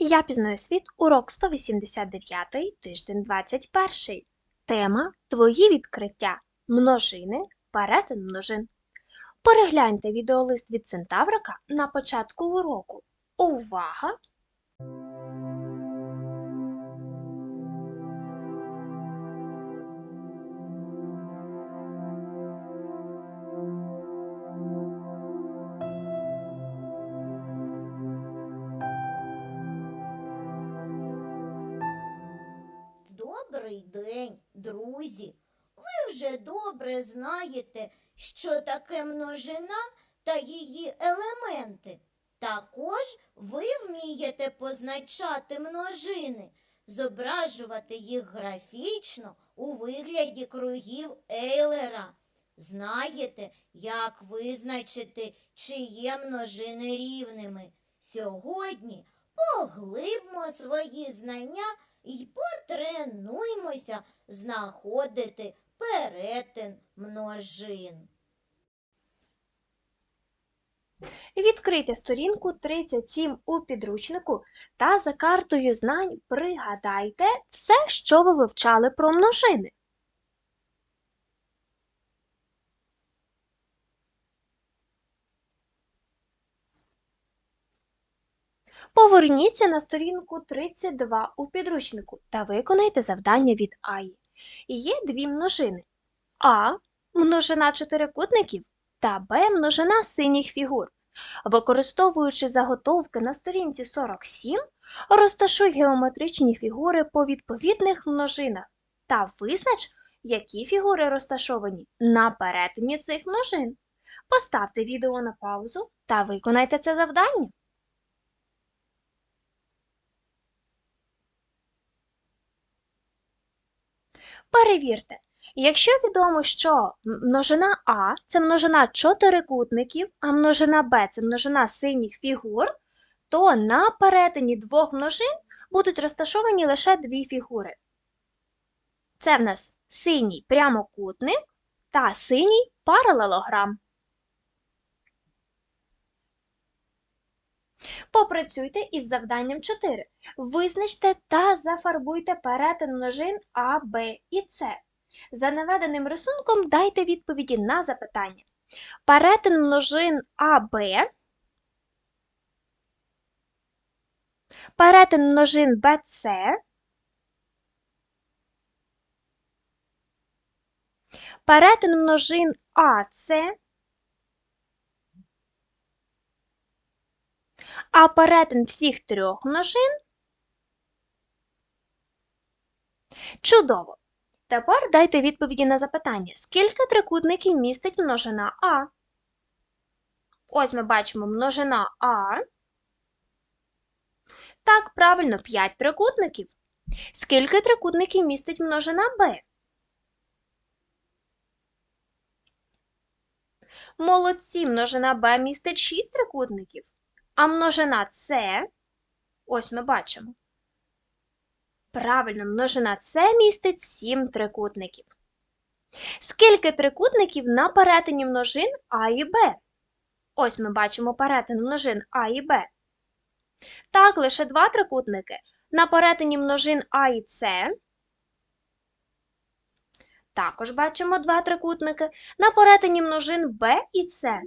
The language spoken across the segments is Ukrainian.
Я пізнаю світ, урок 189, тиждень 21. Тема Твої відкриття. Множини, перетин множин. Перегляньте відеолист від Центаврика на початку уроку. Увага! Вже добре знаєте, що таке множина та її елементи. Також ви вмієте позначати множини, зображувати їх графічно у вигляді кругів Ейлера. Знаєте, як визначити, чи є множини рівними. Сьогодні поглибмо свої знання і потренуймося знаходити перетин множин. Відкрийте сторінку 37 у підручнику та за картою знань пригадайте все, що ви вивчали про множини. Поверніться на сторінку 32 у підручнику та виконайте завдання від Аї. Є дві множини А множина чотирикутників та Б множина синіх фігур. Використовуючи заготовки на сторінці 47, розташуй геометричні фігури по відповідних множинах та визнач, які фігури розташовані на перетині цих множин. Поставте відео на паузу та виконайте це завдання. Перевірте, якщо відомо, що множина А це множина чотирикутників, а множина Б це множина синіх фігур, то на перетині двох множин будуть розташовані лише дві фігури. Це в нас синій прямокутник та синій паралелограм. Попрацюйте із завданням 4. Визначте та зафарбуйте перетин множин А, Б і С. За наведеним рисунком дайте відповіді на запитання. Перетин множин А, Б, перетин множин БЦ, перетин множин АС, а перетин всіх трьох множин Чудово! Тепер дайте відповіді на запитання, скільки трикутників містить множина А? Ось ми бачимо множина А. Так, правильно, 5 трикутників. Скільки трикутників містить множина Б? Молодці, множина Б містить 6 трикутників. А множина С, ось ми бачимо. Правильно, множина С містить 7 трикутників. Скільки трикутників на перетині множин А і Б? Ось ми бачимо перетин множин А і Б. Так, лише два трикутники. На перетині множин А і С. Також бачимо два трикутники. На перетині множин Б і С.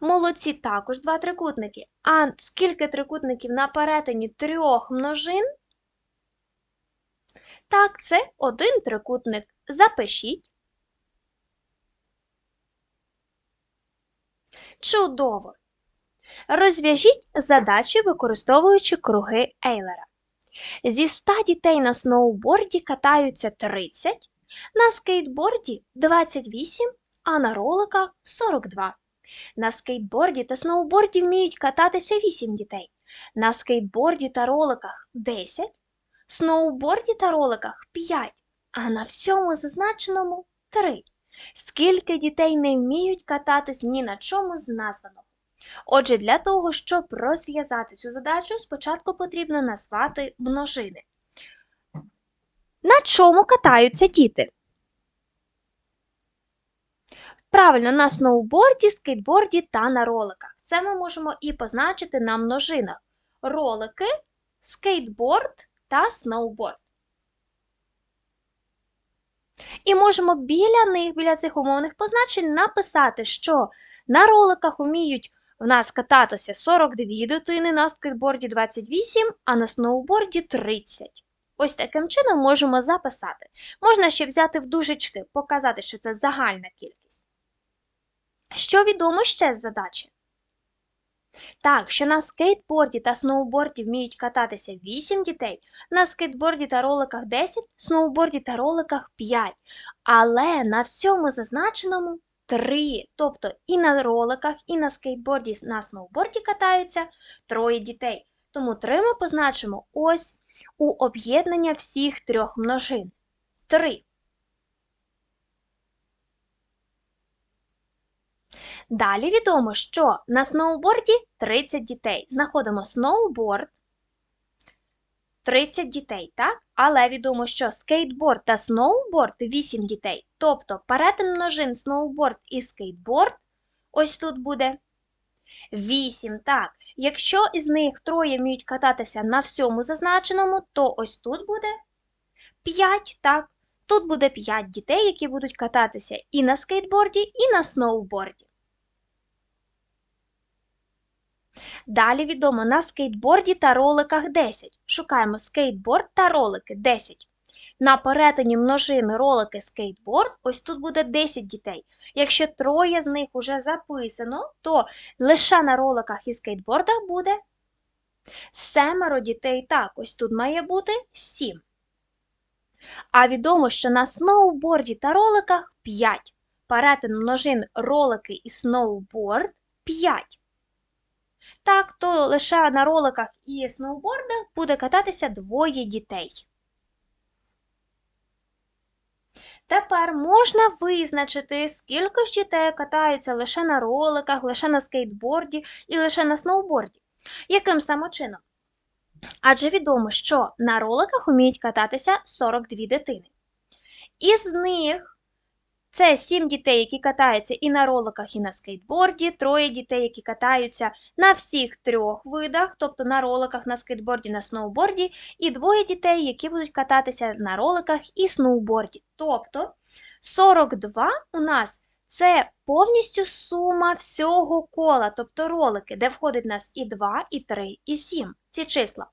Молодці також два трикутники. А скільки трикутників на перетині трьох множин? Так, це один трикутник. Запишіть. Чудово! Розв'яжіть задачі, використовуючи круги Ейлера. Зі 100 дітей на сноуборді катаються 30, на скейтборді 28, а на роликах 42. На скейтборді та сноуборді вміють кататися 8 дітей. На скейтборді та роликах 10, сноуборді та роликах 5, а на всьому зазначеному 3. Скільки дітей не вміють кататись ні на чому з названого? Отже, для того, щоб розв'язати цю задачу, спочатку потрібно назвати множини. На чому катаються діти? Правильно, на сноуборді, скейтборді та на роликах. Це ми можемо і позначити на множинах. Ролики, скейтборд та сноуборд. І можемо біля них, біля цих умовних позначень, написати, що на роликах вміють в нас кататися 42 дитини, на скейтборді 28, а на сноуборді 30. Ось таким чином можемо записати. Можна ще взяти в дужечки, показати, що це загальна кількість. Що відомо ще з задачі? Так, що на скейтборді та сноуборді вміють кататися 8 дітей, на скейтборді та роликах 10, сноуборді та роликах 5. Але на всьому зазначеному 3. Тобто і на роликах, і на скейтборді, на сноуборді катаються троє дітей. Тому 3 ми позначимо ось у об'єднання всіх трьох множин. 3. Далі відомо, що на сноуборді 30 дітей. Знаходимо сноуборд 30 дітей, так? Але відомо, що скейтборд та сноуборд 8 дітей. Тобто перетин множин сноуборд і скейтборд ось тут буде 8. Так. Якщо із них троє вміють кататися на всьому зазначеному, то ось тут буде 5, так? Тут буде 5 дітей, які будуть кататися і на скейтборді, і на сноуборді. Далі відомо на скейтборді та роликах 10. Шукаємо скейтборд та ролики 10. На перетині множини ролики скейтборд, ось тут буде 10 дітей. Якщо троє з них вже записано, то лише на роликах і скейтбордах буде семеро дітей. Так, ось тут має бути 7. А відомо, що на сноуборді та роликах 5. Перетин множин ролики і сноуборд 5. Так, то лише на роликах і сноубордах буде кататися двоє дітей. Тепер можна визначити, скільки ж дітей катаються лише на роликах, лише на скейтборді і лише на сноуборді. Яким саме чином? Адже відомо, що на роликах вміють кататися 42 дитини. Із них це 7 дітей, які катаються і на роликах, і на скейтборді, троє дітей, які катаються на всіх трьох видах, тобто на роликах, на скейтборді, на сноуборді, і двоє дітей, які будуть кататися на роликах і сноуборді. Тобто 42 у нас це повністю сума всього кола, тобто ролики, де входить у нас і 2, і 3, і 7. Ці числа.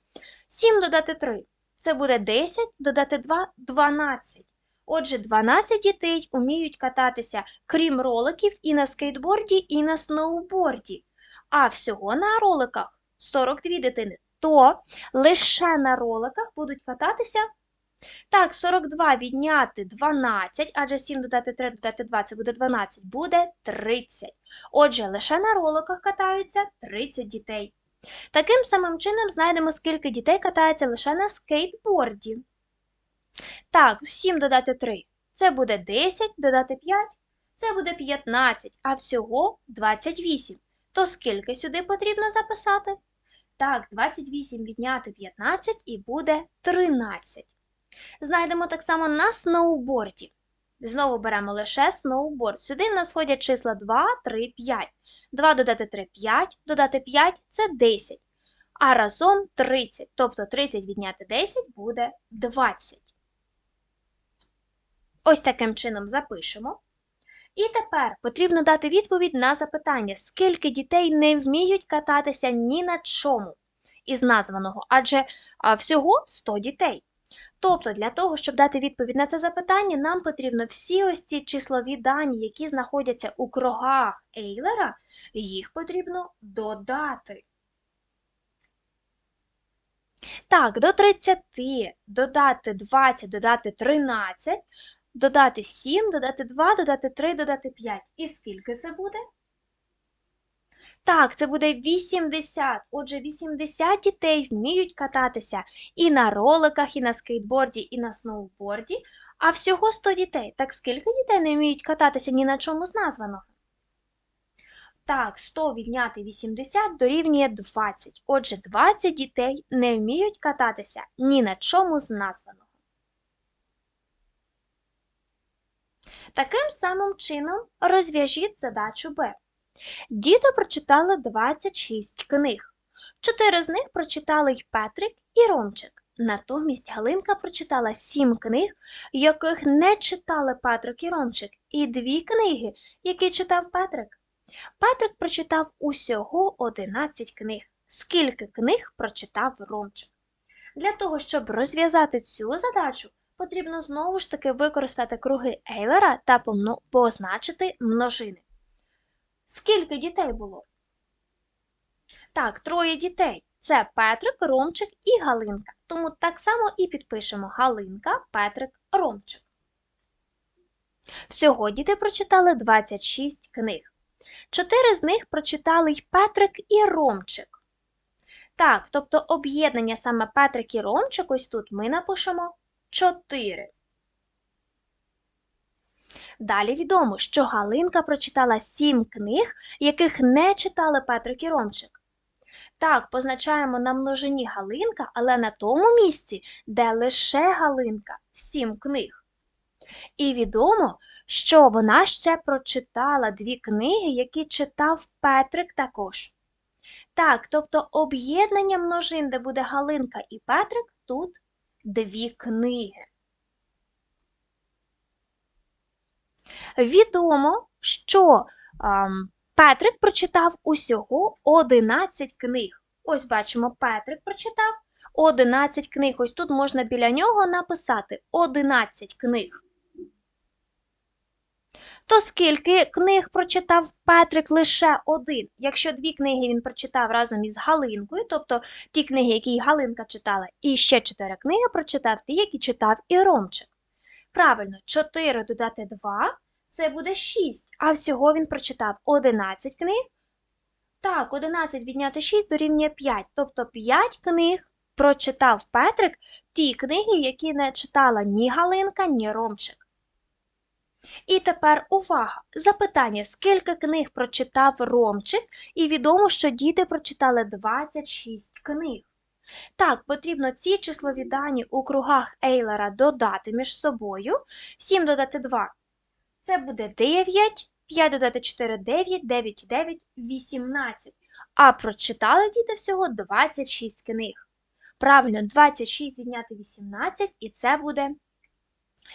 7 додати 3 це буде 10, додати 2 12. Отже, 12 дітей вміють кататися, крім роликів, і на скейтборді, і на сноуборді. А всього на роликах 42 дитини. То лише на роликах будуть кататися. Так, 42 відняти 12, адже 7 додати 3 додати 2 це буде 12, буде 30. Отже, лише на роликах катаються 30 дітей. Таким самим чином знайдемо, скільки дітей катається лише на скейтборді. Так, 7 додати 3 це буде 10, додати 5 це буде 15, а всього 28. То скільки сюди потрібно записати? Так, 28 відняти 15 і буде 13. Знайдемо так само на сноуборді. Знову беремо лише сноуборд. Сюди в нас входять числа 2, 3, 5. 2 додати 3 5, додати 5 це 10. А разом 30. Тобто 30 відняти 10 буде 20. Ось таким чином запишемо. І тепер потрібно дати відповідь на запитання, скільки дітей не вміють кататися ні на чому із названого, адже всього 100 дітей. Тобто, для того, щоб дати відповідь на це запитання, нам потрібно всі ось ці числові дані, які знаходяться у кругах Ейлера, їх потрібно додати. Так, до 30 додати 20, додати 13, додати 7, додати 2, додати 3, додати 5. І скільки це буде? Так, це буде 80. Отже, 80 дітей вміють кататися і на роликах, і на скейтборді, і на сноуборді, а всього 100 дітей. Так скільки дітей не вміють кататися ні на чому з названого? Так, 100 відняти 80 дорівнює 20. Отже, 20 дітей не вміють кататися ні на чому з названого. Таким самим чином розв'яжіть задачу Б. Діти прочитали 26 книг. Чотири з них прочитали й Петрик і Ромчик. Натомість Галинка прочитала сім книг, яких не читали Петрик і Ромчик, і дві книги, які читав Петрик. Петрик прочитав усього 11 книг. Скільки книг прочитав Ромчик? Для того, щоб розв'язати цю задачу, потрібно знову ж таки використати круги Ейлера та позначити множини. Скільки дітей було? Так, троє дітей. Це Петрик, Ромчик і Галинка. Тому так само і підпишемо Галинка, Петрик, Ромчик. Всього діти прочитали 26 книг. Чотири з них прочитали й Петрик і Ромчик. Так, тобто об'єднання саме Петрик і Ромчик, ось тут ми напишемо 4. Далі відомо, що Галинка прочитала 7 книг, яких не читали Петрик і Ромчик. Так, позначаємо на множині Галинка, але на тому місці, де лише Галинка, 7 книг. І відомо, що вона ще прочитала дві книги, які читав Петрик також. Так, тобто об'єднання множин, де буде Галинка і Петрик, тут дві книги. Відомо, що ам, Петрик прочитав усього 11 книг. Ось бачимо, Петрик прочитав 11 книг. Ось тут можна біля нього написати 11 книг. То скільки книг прочитав Петрик лише один? Якщо дві книги він прочитав разом із Галинкою, тобто ті книги, які Галинка читала, і ще чотири книги прочитав ті, які читав і Ромчик. Правильно, 4 додати 2 це буде 6, а всього він прочитав 11 книг. Так, 11 відняти 6 дорівнює 5, тобто 5 книг прочитав Петрик ті книги, які не читала ні Галинка, ні Ромчик. І тепер увага! Запитання, скільки книг прочитав Ромчик, і відомо, що діти прочитали 26 книг. Так, потрібно ці числові дані у кругах Ейлера додати між собою. 7 додати 2 це буде 9, 5 додати 4 – 9, 9 і 9 – 18. А прочитали діти всього 26 книг. Правильно, 26 відняти 18, і це буде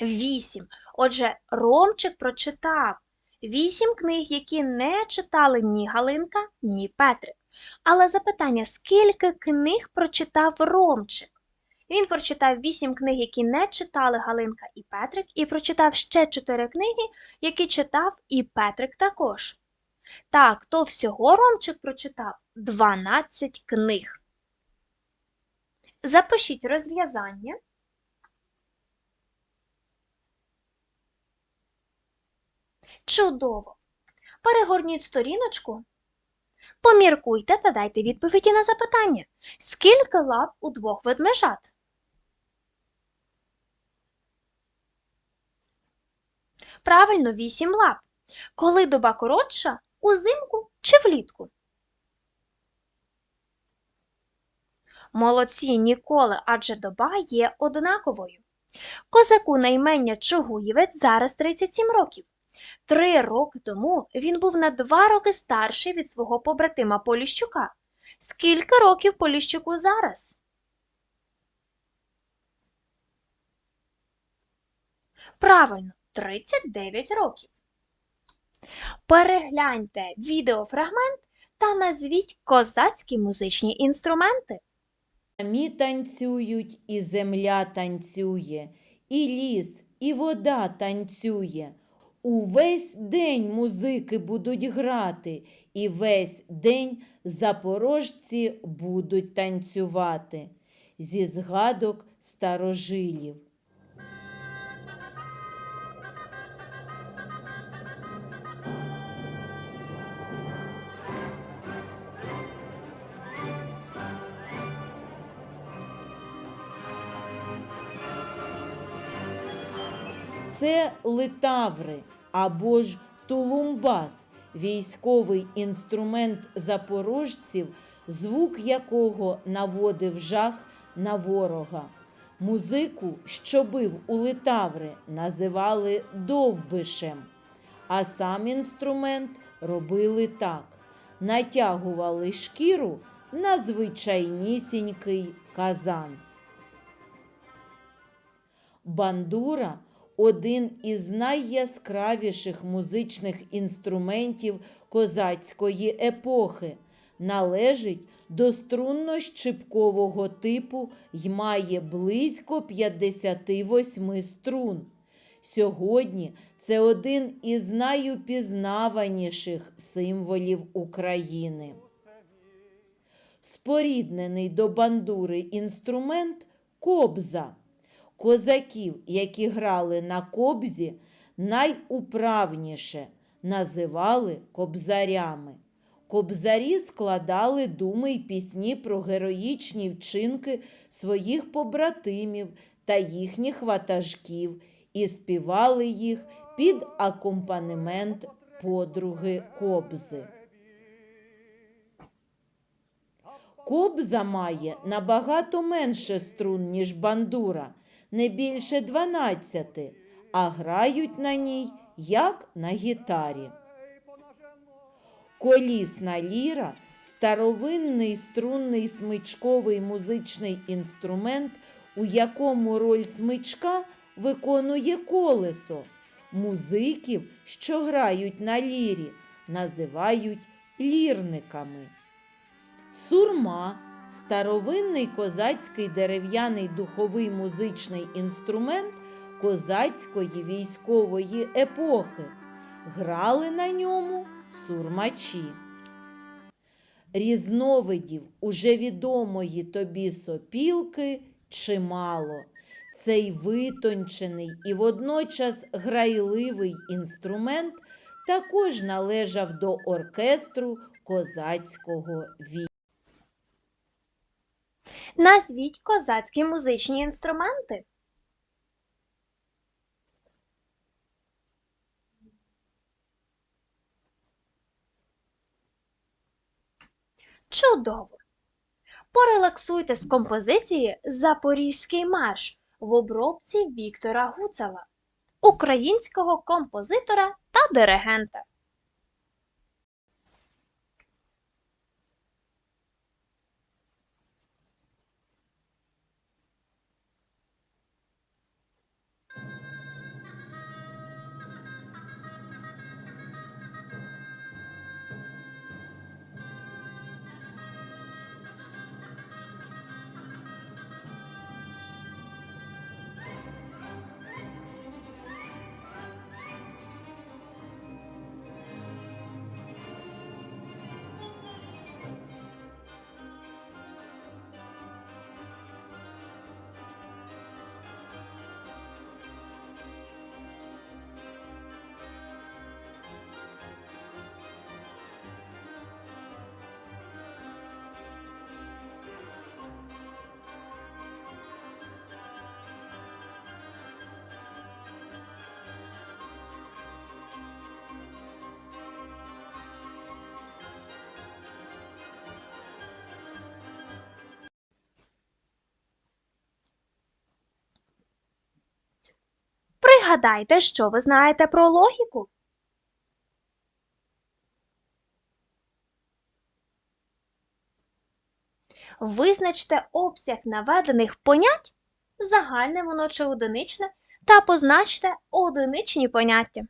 8. Отже, Ромчик прочитав 8 книг, які не читали ні Галинка, ні Петрик. Але запитання, скільки книг прочитав Ромчик? Він прочитав 8 книг, які не читали Галинка і Петрик, і прочитав ще 4 книги, які читав і Петрик також. Так, то всього Ромчик прочитав 12 книг. Запишіть розв'язання. Чудово! Перегорніть сторіночку. Поміркуйте та дайте відповіді на запитання. Скільки лап у двох ведмежат? Правильно, вісім лап. Коли доба коротша, узимку чи влітку? Молодці ніколи, адже доба є однаковою. Козаку на імення Чугуєвець зараз 37 років. Три роки тому він був на два роки старший від свого побратима Поліщука. Скільки років Поліщуку зараз? Правильно, 39 років. Перегляньте відеофрагмент та назвіть козацькі музичні інструменти. Самі танцюють, і земля танцює, і ліс, і вода танцює. Увесь день музики будуть грати, і весь день запорожці будуть танцювати. Зі згадок старожилів. Це литаври або ж тулумбас, військовий інструмент запорожців, звук якого наводив жах на ворога. Музику, що бив у литаври, називали довбишем, а сам інструмент робили так: натягували шкіру на звичайнісінький казан. Бандура один із найяскравіших музичних інструментів козацької епохи, належить до струнно-щипкового типу й має близько 58 струн. Сьогодні це один із найупізнаваніших символів України. Споріднений до бандури інструмент кобза. Козаків, які грали на кобзі, найуправніше називали кобзарями. Кобзарі складали думи й пісні про героїчні вчинки своїх побратимів та їхніх ватажків і співали їх під акомпанемент подруги кобзи. Кобза має набагато менше струн, ніж бандура, не більше 12, а грають на ній, як на гітарі. Колісна ліра старовинний струнний смичковий музичний інструмент, у якому роль смичка виконує колесо. Музиків, що грають на лірі, називають лірниками. Сурма старовинний козацький дерев'яний духовий музичний інструмент козацької військової епохи. Грали на ньому сурмачі. Різновидів уже відомої тобі сопілки чимало. Цей витончений і водночас грайливий інструмент також належав до оркестру козацького війська. Назвіть козацькі музичні інструменти. Чудово! Порелаксуйте з композиції Запорізький марш в обробці Віктора Гуцала, українського композитора та диригента. Пригадайте, що ви знаєте про логіку. Визначте обсяг наведених понять, загальне воно чи одиничне, та позначте одиничні поняття.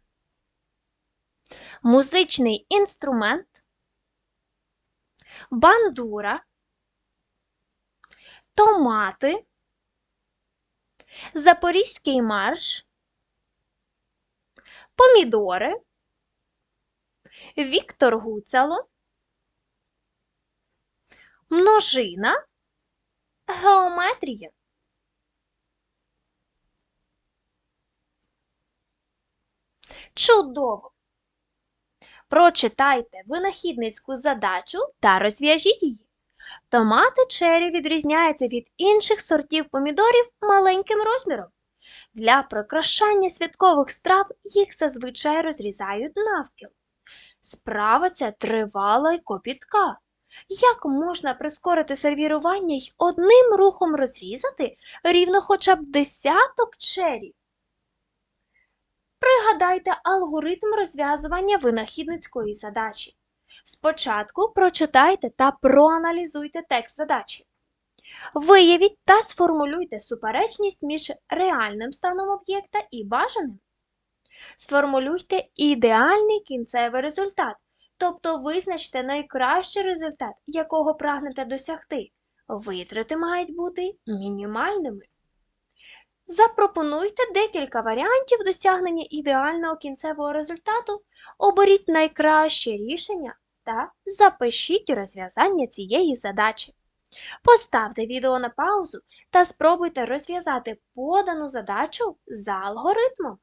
Музичний інструмент, бандура, томати, запорізький марш, помідори, Віктор Гуцало, множина, геометрія. Чудово! Прочитайте винахідницьку задачу та розв'яжіть її. Томати чері відрізняються від інших сортів помідорів маленьким розміром. Для прикрашання святкових страв їх зазвичай розрізають навпіл. Справа ця тривала й копітка. Як можна прискорити сервірування й одним рухом розрізати рівно хоча б десяток чері? Пригадайте алгоритм розв'язування винахідницької задачі. Спочатку прочитайте та проаналізуйте текст задачі. Виявіть та сформулюйте суперечність між реальним станом об'єкта і бажаним. Сформулюйте ідеальний кінцевий результат, тобто визначте найкращий результат, якого прагнете досягти. Витрати мають бути мінімальними. Запропонуйте декілька варіантів досягнення ідеального кінцевого результату, оберіть найкраще рішення та запишіть розв'язання цієї задачі. Поставте відео на паузу та спробуйте розв'язати подану задачу за алгоритмом.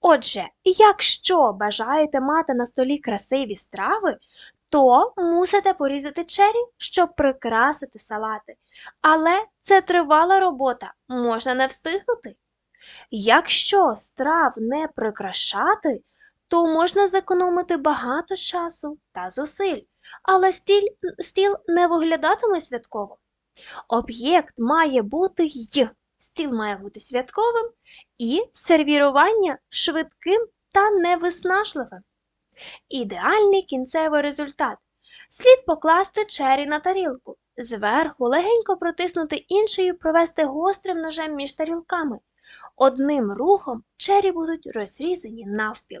Отже, якщо бажаєте мати на столі красиві страви, то мусите порізати чері, щоб прикрасити салати. Але це тривала робота, можна не встигнути. Якщо страв не прикрашати, то можна зекономити багато часу та зусиль, але стіль, стіл не виглядатиме святково. Об'єкт має бути й, стіл має бути святковим і сервірування швидким та невиснажливим. Ідеальний кінцевий результат. Слід покласти чері на тарілку, зверху легенько протиснути іншою провести гострим ножем між тарілками. Одним рухом чері будуть розрізані навпіл.